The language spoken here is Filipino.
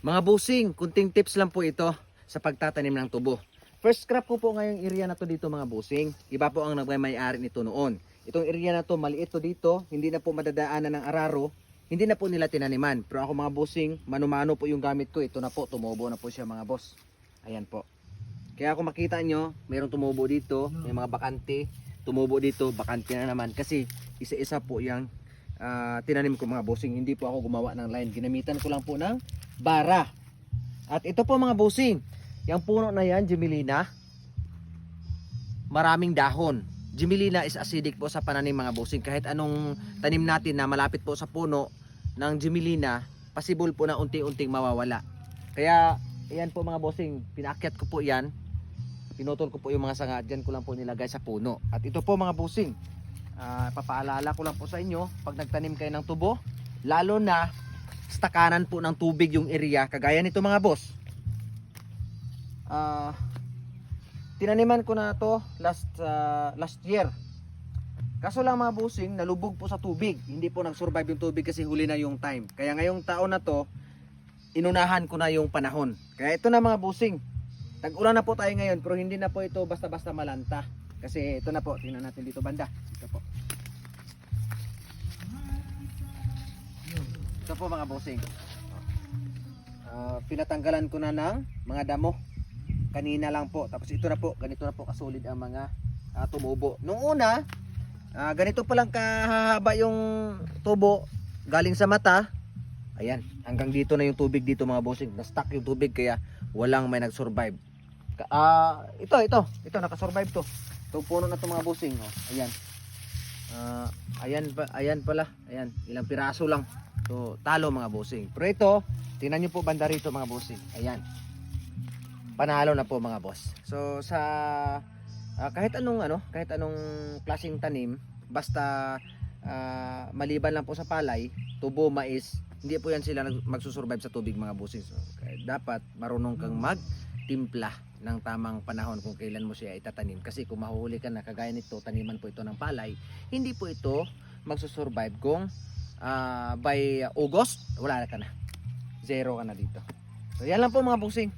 Mga busing, kunting tips lang po ito sa pagtatanim ng tubo. First crop ko po ngayong area na to dito mga busing. Iba po ang nagmay-ari nito noon. Itong area na to, maliit to dito, hindi na po madadaanan ng araro, hindi na po nila tinaniman. Pero ako mga busing, mano-mano po yung gamit ko. Ito na po, tumubo na po siya mga boss. Ayan po. Kaya kung makita nyo, mayroong tumubo dito, may mga bakante, tumubo dito, bakante na naman. Kasi isa-isa po yung ah, tinanim ko mga bossing. Hindi po ako gumawa ng line. Ginamitan ko lang po ng bara. At ito po mga bossing, yung puno na yan, Gemilina, maraming dahon. Gemilina is acidic po sa pananim mga bossing. Kahit anong tanim natin na malapit po sa puno ng Gemilina, possible po na unti-unting mawawala. Kaya, ayan po mga bossing, pinakyat ko po yan. Pinutol ko po yung mga sanga, dyan ko lang po nilagay sa puno. At ito po mga bossing, ah, papaalala ko lang po sa inyo, pag nagtanim kayo ng tubo, lalo na stakanan po ng tubig yung area, kagaya nito mga boss. Ah, tinaniman ko na to last ah, last year. Kaso lang mga busing, nalubog po sa tubig. Hindi po nag-survive yung tubig kasi huli na yung time. Kaya ngayong taon na to, inunahan ko na yung panahon. Kaya ito na mga busing. Tag-ulan na po tayo ngayon pero hindi na po ito basta-basta malanta. Kasi ito na po, tingnan natin dito banda. Ito po. Ito po mga busing. Ah, pinatanggalan ko na ng mga damo kanina lang po. Tapos ito na po, ganito na po kasulid ang mga ah, tumubo. Nung una, ah, ganito pa lang kahaba yung tubo galing sa mata. Ayan, hanggang dito na yung tubig dito mga bossing. Na-stuck yung tubig kaya walang may nag-survive. Ah, ito, ito, ito naka-survive to. Itong puno na to mga bossing, oh. Ayan. Ah, ayan pa, ayan pala. Ayan, ilang piraso lang. So, talo mga bossing. Pero ito, tingnan niyo po banda rito mga bossing. Ayan panalo na po mga boss. So sa ah, kahit anong ano, kahit anong klaseng tanim, basta ah, maliban lang po sa palay, tubo, mais, hindi po yan sila magsusurvive sa tubig mga bossing. So, dapat marunong kang magtimpla ng tamang panahon kung kailan mo siya itatanim. Kasi kung mahuhuli ka na kagaya nito, taniman po ito ng palay, hindi po ito magsusurvive kung ah, by August, wala na ka na. Zero ka na dito. So yan lang po mga bossing.